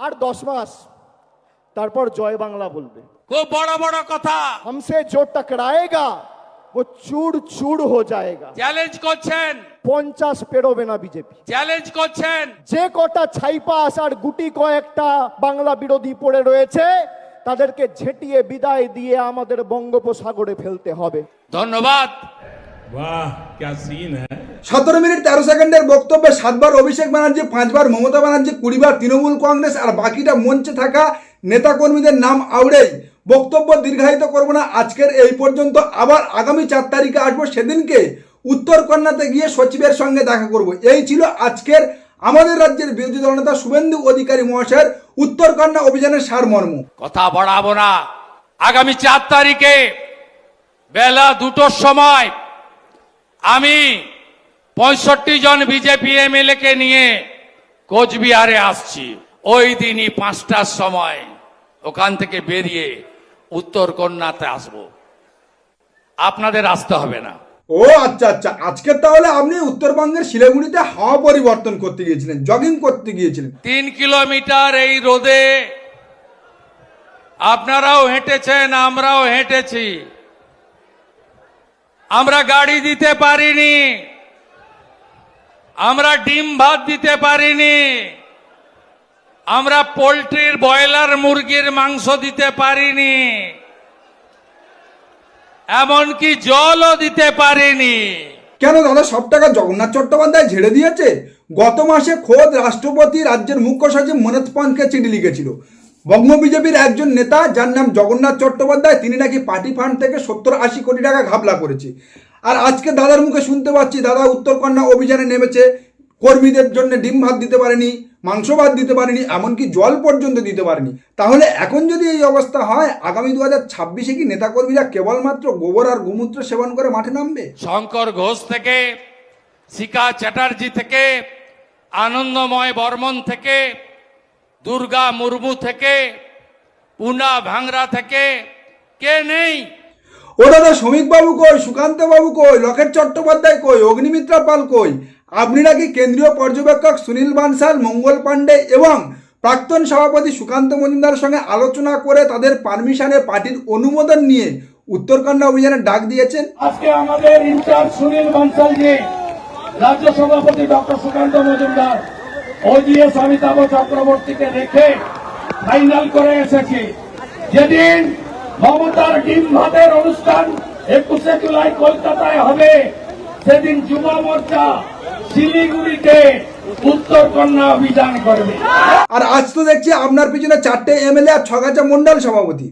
আর দশ মাস। তারপর জয় বাংলা বলবে। ও বড় বড় কথা। হামসে জো টকরায়েগা ও চুর চুর হয়ে যায়গা চ্যালেঞ্জ করছেন। পঞ্চাশ পেরোবে না বিজেপি। চ্যালেঞ্জ করছেন। যে কটা ছাইপাস আর গুটি কয়েকটা বাংলা বিরোধী পড়ে রয়েছে তাদেরকে ঝেটিয়ে বিদায় দিয়ে আমাদের বঙ্গোপসাগরে ফেলতে হবে। ধন্যবাদ। সতেরো মিনিট তেরো সেকেন্ডের বক্তব্যে সাতবার অভিষেক ব্যানার্জি পাঁচবার মমতা ব্যানার্জি কুড়িবার তৃণমূল কংগ্রেস আর বাকিটা মঞ্চে থাকা নেতাকর্মীদের নাম আউড়েই। বক্তব্য দীর্ঘায়িত করব না আজকের এই পর্যন্ত। আবার আগামী চার তারিখে আসব সেদিনকে। উত্তরকন্যাতে গিয়ে সচিবের সঙ্গে দেখা করব। এই ছিল আজকের আমাদের রাজ্যের বিরোধী দলনেতা শুভেন্দু অধিকারী মহাশয়ের উত্তরকন্যা অভিযানের সারমর্ম কথা বাড়াবো না। আগামী চার তারিখে বেলা দুটোর সময় আমি পঁয়ষট্টি জন বিজেপি এমএলএ কে নিয়ে কোচবিহারে আসছি। ওই দিনই পাঁচটার সময় ওখান থেকে বেরিয়ে উত্তর কন্যাতে আসব। আপনাদের আসতে হবে না। ও আচ্ছা আচ্ছা। আজকে তাহলে আপনি উত্তরবঙ্গের শিলিগুড়িতে হাওয়া পরিবর্তন করতে গিয়েছিলেন জগিং করতে গিয়েছিলেন। তিন কিলোমিটার এই রোদে আপনারাও হেঁটেছেন আমরাও হেঁটেছি। আমরা গাড়ি দিতে পারিনি। আমরা ডিম ভাত দিতে পারিনি। আমরা পোলট্রির ব্রয়লার মুরগির মাংস দিতে পারিনি। এমনকি জলও দিতে পারিনি। কেন দাদা, সব টাকা জগন্নাথ চট্টোপাধ্যায় ঝেড়ে দিয়েছে? গত মাসে খোদ রাষ্ট্রপতি রাজ্যের মুখ্য সচিব মনোজ পন্তকে চিঠি লিখেছিল। বঙ্গ বিজেপির একজন নেতা, যার নাম জগন্নাথ চট্টোপাধ্যায়, তিনি নাকি পার্টি ফান্ড থেকে সত্তর আশি কোটি টাকা ঘাবলা করেছে। আর আজকে দাদার মুখে শুনতে পাচ্ছি, দাদা উত্তরকন্যা অভিযানে নেমেছে, কর্মীদের জন্য ডিম ভাত দিতে পারেনি, মাংস ভাত দিতে পারেনি, এমনকি জল পর্যন্ত দিতে পারেনি। তাহলে এখন যদি এই অবস্থা হয়, আগামী দু হাজার ছাব্বিশে কি নেতাকর্মীরা কেবলমাত্র গোবর আর গোমূত্র সেবন করে মাঠে নামবে? শঙ্কর ঘোষ থেকে শিকা চ্যাটার্জি থেকে, আনন্দময় বর্মন থেকে দুর্গা মুর্মু থেকে পুনা ভাংরা থেকে কে নেই? ও দাদা শ্রমিক বাবু কই সুকান্ত বাবু কই লকেট চট্টোপাধ্যায় কই অগ্নিমিত্রা পাল কই? আপনি নাকি কেন্দ্রীয় পর্যবেক্ষক সুনীল বানসাল মঙ্গল পাণ্ডে এবং প্রাক্তন সভাপতি সুকান্ত মজুমদারের সঙ্গে আলোচনা করে তাদের পারমিশনে পার্টির অনুমোদন নিয়ে উত্তরকন্যা অভিযানে ডাক দিয়েছেন? আজকে আমাদের ইনচার্জ সুনীল বানসালজি রাজ্য সভাপতি ডক্টর সুকান্ত মজুমদার ওজিএস অমিতাভ চক্রবর্তীকে রেখে ফাইনাল করে এসেছি। যেদিন মমতার ডিম ভাতের অনুষ্ঠান একুশে জুলাই কলকাতায় হবে, সেদিন যুব মোর্চা শিলিগুড়িতে উত্তর কন্যা অভিযান করবে। আর আজ তো দেখছি আপনার পিছনে চারটে এমএলএ আর ছগাছা মন্ডল সভাপতি।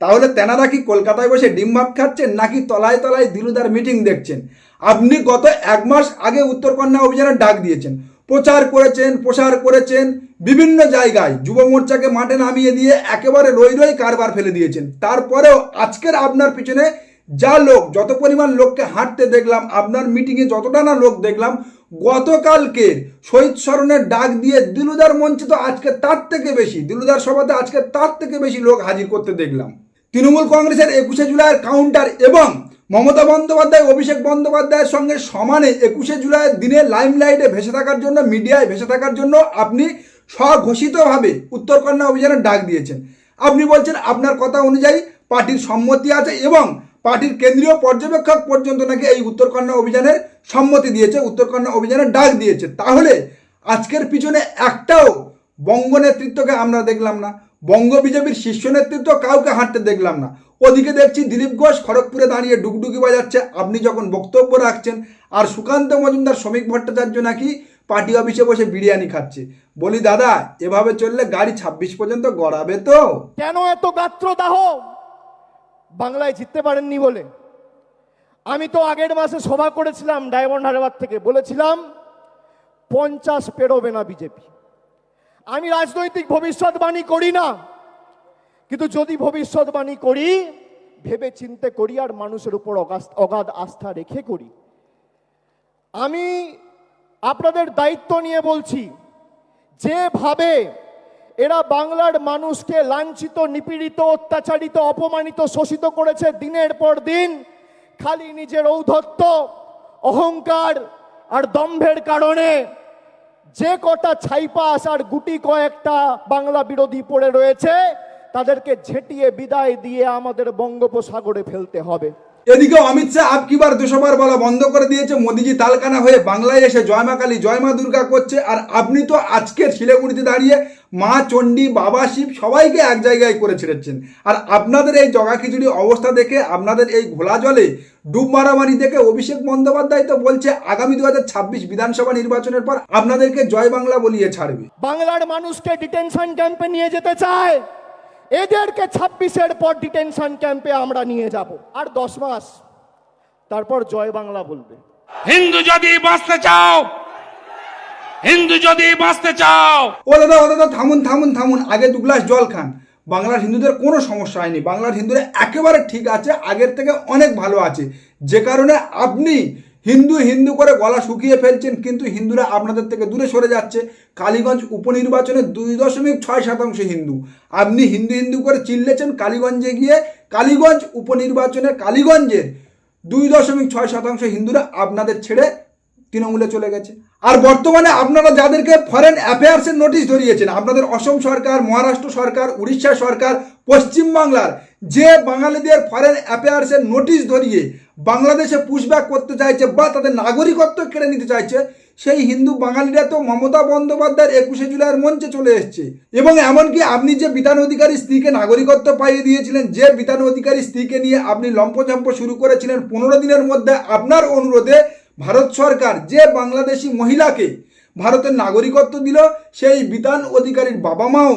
তাহলে তেনারা কি কলকাতায় বসে ডিম ভাত খাচ্ছেন নাকি তলায় তলায় দিলুদার মিটিং দেখছেন? আপনি গত এক মাস আগে উত্তরকন্যা অভিযানের ডাক দিয়েছেন। প্রচার করেছেন, প্রসার করেছেন, বিভিন্ন জায়গায় যুব মোর্চাকে মাঠে নামিয়ে দিয়ে একেবারে রই রই কারবার ফেলে দিয়েছেন। তারপরেও আজকের আপনার পিছনে যা লোক, যত পরিমাণ লোককে হাঁটতে দেখলাম, আপনার মিটিংয়ে যতটা না লোক দেখলাম, গতকালকে শহীদ স্মরণের ডাক দিয়ে দিলুদার মঞ্চে তো আজকে তার থেকে বেশি, দিলুদার সভাতে আজকে তার থেকে বেশি লোক হাজির করতে দেখলাম। তৃণমূল কংগ্রেসের একুশে জুলাইয়ের কাউন্টার এবং মমতা বন্দ্যোপাধ্যায়, অভিষেক বন্দ্যোপাধ্যায়ের সঙ্গে সমানে একুশে জুলাইয়ের দিনে লাইমলাইটে ভেসে থাকার জন্য মিডিয়ায় ভেসে থাকার জন্য আপনি স্বঘোষিতভাবে উত্তরকন্যা অভিযানের ডাক দিয়েছেন। আপনি বলছেন আপনার কথা অনুযায়ী পার্টির সম্মতি আছে এবং পার্টির কেন্দ্রীয় পর্যবেক্ষক পর্যন্ত নাকি এই উত্তরকন্যা অভিযানের সম্মতি দিয়েছে উত্তরকন্যা অভিযানের ডাক দিয়েছে। তাহলে আজকের পিছনে একটাও বঙ্গ নেতৃত্বকে আমরা দেখলাম না। বঙ্গ বিজেপির শীর্ষ নেতৃত্ব কাউকে হাঁটতে দেখলাম না। ওদিকে দেখছি দিলীপ ঘোষ খড়গপুরে দাঁড়িয়ে ডুকডুকি বাজাচ্ছে। আপনি যখন বক্তব্য রাখছেন, আর সুকান্ত মজুমদার, শ্রমিক ভট্টাচার্য নাকি পার্টি অফিসে বসে বিরিয়ানি খাচ্ছে। বলি, দাদা, এভাবে চললে গাড়ি ছাব্বিশ পর্যন্ত গড়াবে তো? কেন এত গাত্রদাহ বাংলায় জিততে পারেননি বলে। আমি তো আগের মাসে সভা করেছিলাম ডায়মন্ড হারবার থেকে। বলেছিলাম, পঞ্চাশ পেরোবে না বিজেপি। আমি রাজনৈতিক ভবিষ্যৎবাণী করি না। কিন্তু যদি ভবিষ্যৎবাণী করি ভেবে চিন্তে করি আর মানুষের উপর অগাধ আস্থা রেখে করি। আমি আপনাদের দায়িত্ব নিয়ে বলছি, যেভাবে এরা বাংলার মানুষকে লাঞ্ছিত, নিপীড়িত, অত্যাচারিত, অপমানিত, শোষিত করেছে দিনের পর দিন, খালি নিজের ঔদ্ধত্য, অহংকার আর দম্ভের কারণে। যে কটা ছাইপা আসার গুটি কয়েকটা বাংলা বিরোধী পড়ে রয়েছে, তাদেরকে ঝেটিয়ে বিদায় দিয়ে আমাদের বঙ্গোপসাগরে ফেলতে হবে। এদিকে অমিত শাহ আপ কিবার দুশোবার বলা বন্ধ করে দিয়েছে, মোদিজি তালকানা হয়ে বাংলায় এসে জয় মা কালী, জয় মা দুর্গা করছে। আর আপনি তো আজকের শিলিগুড়িতে দাঁড়িয়ে মা, চণ্ডী, বাবা, শিব সবাইকে এক জায়গায় করে ছেড়েছেন। আর আপনাদের এই জগা খিচুড়ি অবস্থা দেখে, আপনাদের এই ঘোলা জলে ডুব মারামারি দেখে অভিষেক বন্দ্যোপাধ্যায় তো বলছে, আগামী দু হাজার ছাব্বিশ বিধানসভা নির্বাচনের পর আপনাদেরকে জয় বাংলা বলিয়ে ছাড়বে। বাংলার মানুষকে ডিটেনশন ক্যাম্পে নিয়ে যেতে চায়। এদেরকে ছাব্বিশের পর ডিটেনশন ক্যাম্পে আমরা নিয়ে যাব। আর দশ মাস তারপর জয় বাংলা বলবে। হিন্দু যদি বাঁচতে চাও হিন্দু যদি বাঁচতে চাও। ও দাদা ও দাদা থামুন থামুন থামুন আগে দু গ্লাস জল খান। বাংলার হিন্দুদের কোনো সমস্যা হয়নি। বাংলার হিন্দুরা একেবারে ঠিক আছে আগের থেকে অনেক ভালো আছে। যে কারণে আপনি হিন্দু হিন্দু করে গলা শুকিয়ে ফেলছেন, কিন্তু হিন্দুরা আপনাদের থেকে দূরে সরে যাচ্ছে। কালীগঞ্জ উপনির্বাচনে দুই দশমিক ছয় শতাংশ হিন্দু। আপনি হিন্দু হিন্দু করে চিল্লেছেন কালীগঞ্জে গিয়ে। কালীগঞ্জ উপনির্বাচনে কালীগঞ্জের দুই দশমিক ছয় শতাংশ হিন্দুরা আপনাদের ছেড়ে তৃণমূলে চলে গেছে। আর বর্তমানে আপনারা যাদেরকে ফরেন অ্যাফেয়ার্সের নোটিশ ধরিয়েছেন, আপনাদের অসম সরকার, মহারাষ্ট্র সরকার, উড়িষ্যা সরকার, পশ্চিমবাংলার, যে বাঙালিদের ফরেন অ্যাফেয়ার্সের নোটিশ ধরিয়ে বাংলাদেশে পুশব্যাক করতে চাইছে বা তাদের নাগরিকত্ব কেড়ে নিতে চাইছে, সেই হিন্দু বাঙালিরা তো মমতা বন্দ্যোপাধ্যায়ের একুশে জুলাইয়ের মঞ্চে চলে এসছে। এবং এমনকি আপনি যে বিধান অধিকারী স্ত্রীকে নাগরিকত্ব পাইয়ে দিয়েছিলেন, যে বিধান অধিকারী স্ত্রীকে নিয়ে আপনি লম্পঝম্প শুরু করেছিলেন পনেরো দিনের মধ্যে, আপনার অনুরোধে ভারত সরকার যে বাংলাদেশি মহিলাকে ভারতের নাগরিকত্ব দিল, সেই বিধান অধিকারীর বাবা মাও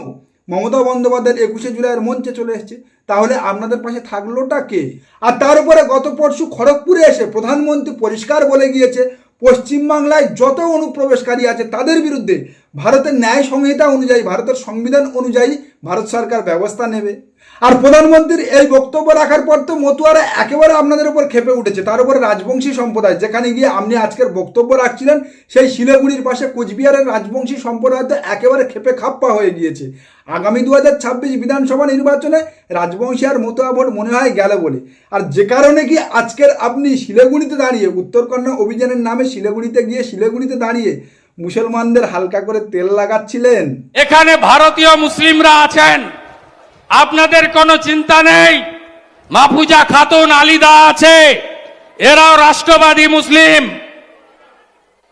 মমতা বন্দ্যোপাধ্যায়ের একুশে জুলাইয়ের মঞ্চে চলে এসছে। তাহলে আপনাদের পাশে থাকলোটা কে? আর তার উপরে গত পরশু খড়গপুরে এসে প্রধানমন্ত্রী পরিষ্কার বলে গিয়েছে, পশ্চিমবাংলায় যত অনুপ্রবেশকারী আছে তাদের বিরুদ্ধে ভারতের ন্যায় সংহিতা অনুযায়ী, ভারতের সংবিধান অনুযায়ী ভারত সরকার ব্যবস্থা নেবে। আর প্রধানমন্ত্রীর এই বক্তব্য রাখার পর তো মতুয়ারা একেবারে আপনাদের উপর খেপে উঠেছে। তার উপরে রাজবংশী সম্প্রদায়, যেখানে গিয়ে আপনি আজকের বক্তব্য রাখছিলেন, সেই শিলিগুড়ির পাশে কোচবিহারের রাজবংশী সম্প্রদায় তো একেবারে খেপে খাপ্পা হয়ে গিয়েছে। আগামী দু ছাব্বিশ বিধানসভা নির্বাচনে রাজবংশী আর মতুয়া ভোট মনে হয় গেল বলে। আর যে কারণে কি আজকের আপনি শিলিগুড়িতে দাঁড়িয়ে, উত্তরকন্যা অভিযানের নামে শিলিগুড়িতে গিয়ে শিলিগুড়িতে দাঁড়িয়ে মুসলমানদের হালকা করে তেল লাগাচ্ছিলেন? এখানে ভারতীয় মুসলিমরা আছেন। আপনাদের কোনো চিন্তা নেই। মাফুজা খাতুন আলিদা আছে। এরাও রাষ্ট্রবাদী মুসলিম।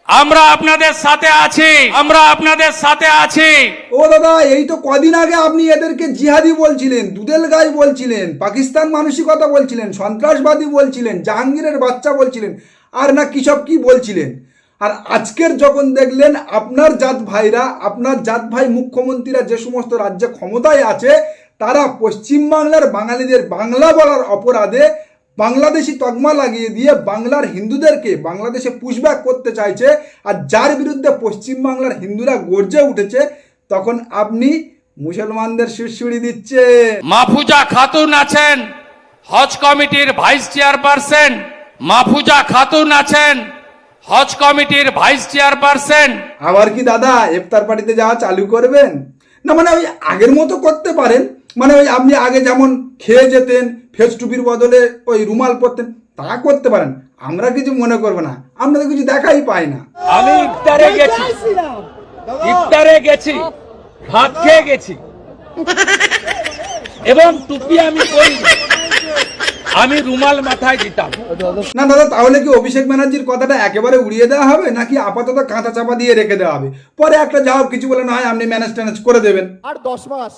আমরা আপনাদের সাথে আছি। আমরা আপনাদের সাথে আছি। ও দাদা, এই তো কদিন আগে আপনি এদেরকে জিহাদি বলছিলেন দুদেল গাই বলছিলেন, পাকিস্তান মানসিকতা বলছিলেন, সন্ত্রাসবাদী বলছিলেন, জাহাঙ্গীরের বাচ্চা বলছিলেন, আর না কি সব কি বলছিলেন। আর আজকের যখন দেখলেন, আপনার জাত ভাইরা, আপনার জাত ভাই মুখ্যমন্ত্রীরা যে সমস্ত রাজ্যে ক্ষমতায় আছে তারা পশ্চিমবাংলার বাঙালিদের বাংলা বলার অপরাধে বাংলাদেশি তকমা লাগিয়ে দিয়ে বাংলার হিন্দুদেরকে বাংলাদেশে পুশব্যাক করতে চাইছে আর যার বিরুদ্ধে পশ্চিমবাংলার হিন্দুরা গর্জে উঠেছে তখন আপনি মুসলমানদের সুড়সুড়ি দিচ্ছে মাফুজা খাতুন আছেন হজ কমিটির ভাইস চেয়ারপারসন মাফুজা খাতুন আছেন হজ কমিটির ভাইস চেয়ারপারসন আবার কি দাদা ইফতার পার্টিতে যাওয়া চালু করবেন? না মানে ওই আগের মতো করতে পারেন মানে ওই আপনি আগে যেমন খেয়ে যেতেন ফেস টুপির বদলে ওই রুমাল পরতেন তা করতে পারেন। আমরা কিছু মনে করব না। আমরা তো কিছু দেখাই পাই না। আমি ইফতারে গেছি। ইফতারে গেছি। ভাত খেয়ে গেছি। এবং টুপি আমি পরি আমি রুমাল মাথায় দিতাম। না দাদা তাহলে কি অভিষেক ব্যানার্জির কথাটা একেবারে উড়িয়ে দেওয়া হবে নাকি আপাতত কাঁথা চাপা দিয়ে রেখে দেওয়া হবে? পরে একটা যা হোক কিছু বলে না হয় আপনি ম্যানেজ ট্যানেজ করে দেবেন। আর দশ মাস।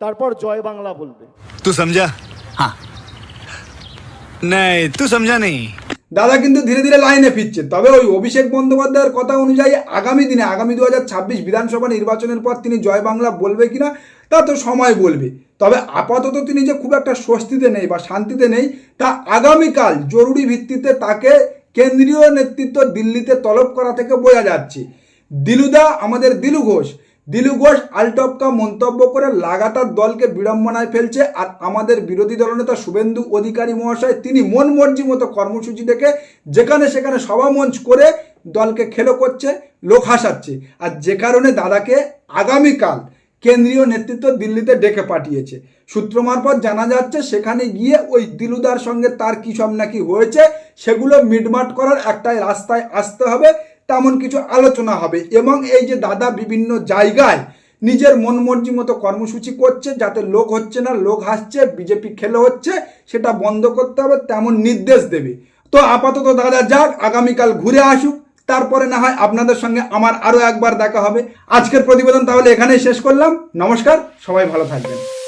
তারপর জয় বাংলা বলবে। তু সমঝা নাই তু সমঝা নেই দাদা কিন্তু ধীরে ধীরে লাইনে ফিরছেন তবে ওই অভিষেক বন্দ্যোপাধ্যায়ের কথা অনুযায়ী আগামী দিনে আগামী দু বিধানসভা নির্বাচনের পর তিনি জয় বাংলা বলবে কিনা তা তো সময় বলবে। তবে আপাতত তিনি যে খুব একটা স্বস্তিতে নেই বা শান্তিতে নেই তা আগামীকাল জরুরি ভিত্তিতে তাকে কেন্দ্রীয় নেতৃত্ব দিল্লিতে তলব করা থেকে বোঝা যাচ্ছে। দিলুদা আমাদের দিলু ঘোষ দিলু ঘোষ আলটপকা মন্তব্য করে লাগাতার দলকে বিড়ম্বনায় ফেলছে আর আমাদের বিরোধী দলনেতা শুভেন্দু অধিকারী মহাশয়, তিনি মন মর্জি মতো কর্মসূচি দেখে যেখানে সেখানে সভা মঞ্চ করে দলকে খেলো করছে, লোক হাসাচ্ছে। আর যে কারণে দাদাকে আগামীকাল কেন্দ্রীয় নেতৃত্ব দিল্লিতে ডেকে পাঠিয়েছে। সূত্র মারফত জানা যাচ্ছে, সেখানে গিয়ে ওই দিলুদার সঙ্গে তার কী সব নাকি হয়েছে, সেগুলো মিটমাট করার একটাই রাস্তায় আসতে হবে। তেমন কিছু আলোচনা হবে এবং এই যে দাদা বিভিন্ন জায়গায় নিজের মন মর্জি মতো কর্মসূচি করছে, যাতে লোক হচ্ছে না, লোক হাসছে, বিজেপি খেলে হচ্ছে, সেটা বন্ধ করতে হবে, তেমন নির্দেশ দেবে। তো আপাতত দাদা যাক, আগামীকাল ঘুরে আসুক, তারপরে না হয় আপনাদের সঙ্গে আমার আরও একবার দেখা হবে। আজকের প্রতিবেদন তাহলে এখানেই শেষ করলাম। নমস্কার, সবাই ভালো থাকবেন।